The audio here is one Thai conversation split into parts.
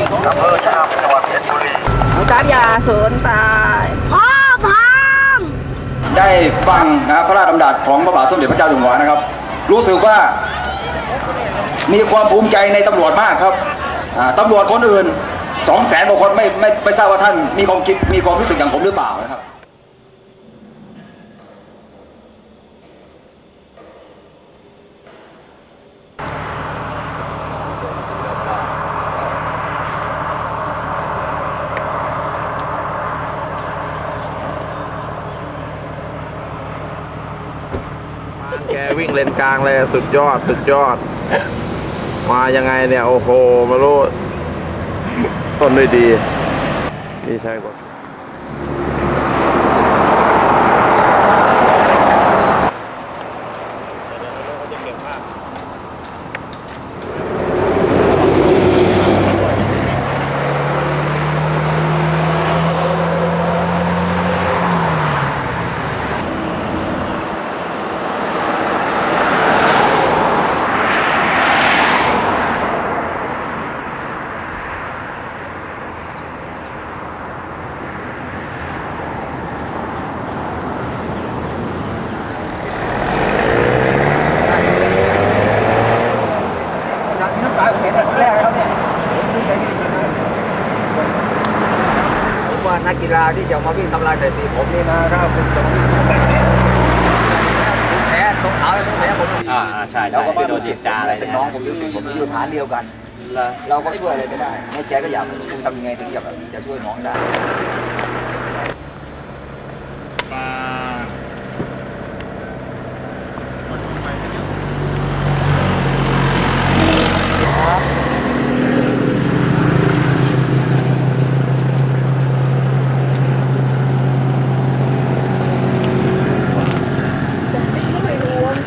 อำเภอชะอำจังหวัดเพชรบุรีตามยาสนตายพ่อพามได้ฟังนะครับพระราชดำรัสของพระบาทสมเด็จพระเจ้าอยู่หัวนะครับ รู้สึกว่ามีความภูมิใจในตำรวจมากครับตำรวจคนอื่นสองแสนกว่าคนไม่ไม่ไม่ทราบว่าท่านมีความคิดมีความรู้สึกอย่างผมหรือเปล่านะครับ แกวิ่งเลนกลางเลยสุดยอดสุดยอด มายังไงเนี่ย โอ้โห มารู้ต้นด้วยดี ดีใช่กว่า จากที่น้ำตาผมเห็นแต่คนแรกนะครับเนี่ยผมขึ้นไปยืนอยู่นะผมว่านักกีฬาที่จะมาวิ่งทำลายสถิติผมนี่นะถ้าคุณจะมาวิ่งใส่เนี่ยผมแพ้ต้องเอาให้ผมแพ้ผมอ่าอ่าใช่ใช่เราก็ไปโดนเด็กจาอะไรเป็นเนี่ยน้องผมอยู่ผมอยู่ฐานเดียวกันเราก็ช่วยอะไรไม่ได้ในใจก็อยากทำยังไงถึงจะแบบจะช่วยน้องได้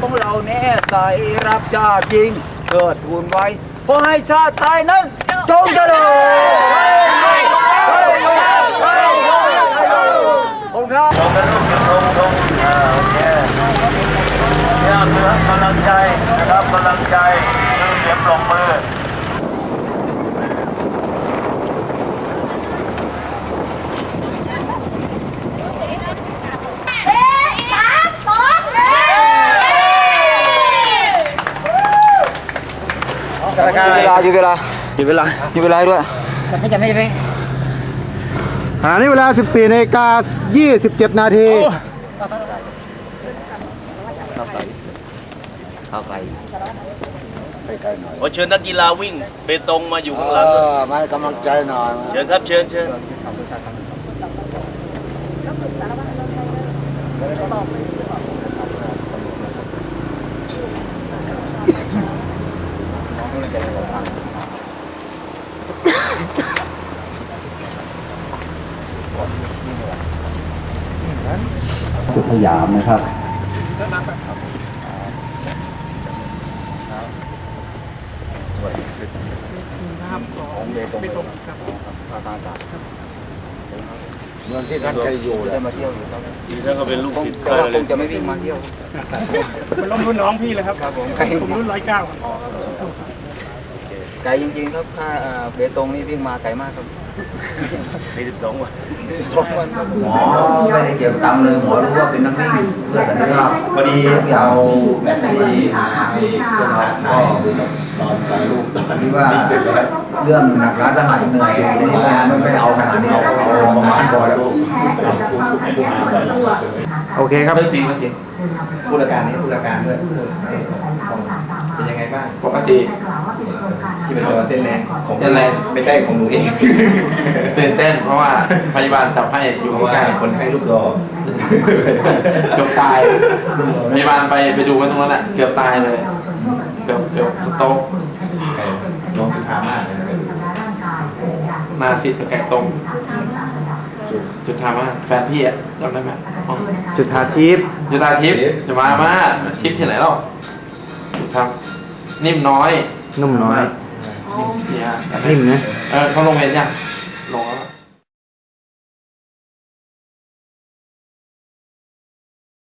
ของเรา แน่ใสรับชาติจริงเกิดทูนไว้ขอให้ชาติไทยนั้นจงเจริญผมครับเราเป็นลูกจิตทงทงอ่าโอเคเนี่ยคือกำลังใจนะครับกำลังใจคือเสียงปรบมือ เอ๊ะสามสองหนึ่ง เวลาอยู่เวลาอยู่เวลาอยู่เวลาด้วยขณะนี้เวลา 14นาฬิกา27 นาทีขอเชิญนักกีฬาวิ่งเบตงมาอยู่ข้างหลังมาให้กำลังใจหน่อยเชิญครับเชิญเชิญ สยามนะครับเมืองที่ท่านเคยอยู่เลยได้มาเที่ยวอยู่ครับดีถ้าเขาเป็นลูกศิษย์แต่ใครว่าเลคยงจะไม่วิ่งมาเที่ยวเป็นรุ่นน้องพี่เลยครับครับผมผมรุ่นร้อยเก้า ไกลจริงๆครับถ้าเอ่อเบตงนี่วิ่งมาไกลมากครับ42วันสองวันหมอไม่ได้เกี่ยวกับตังค์เลยหมอรู้ว่าเป็นนักวิ่งเพื่อสันติภาพพอดีเอาแบบนี้มาให้เพื่อนเราก็ตอนถ่ายรูปตอนที่ว่าเรื่องหนักร้าสาหัสเหนื่อยทีนี้ไม่ไม่เอาขนาดนี้เอาเอาประมาณพอแล้วโอเคครับเรื่องจริงเรื่องจริงผู้ราการนี้ผู้ราการด้วยเป็นยังไงบ้างปกติที่ เป็นตัวเต้นแรงของเต้นแรงไม่ใช่ของหนูเองตื่นเต้นเพราะว่าพยาบาลจับให้อยู่เพราะว่าใกล้คนไข้รูปรอๆเกือบตายพยาบาลไปไปดูกันตรงนั้นอะเกือบตายเลย เกือบเกือบสโต๊กน้องคือทามากเลยนะหนาซิดไก่ต้มจุดจุดทามาแฟนพี่อะจำได้ไหมอ๋อจุดทาทิพย์จุดาทิพย์จะมามาทิพย์ที่ไหนเล่าจุดทำนิ่มน้อยนุ่มน้อย นิ่มเนี่ยนิ่มนะ เออเขาลงเวรยังลงแล้ว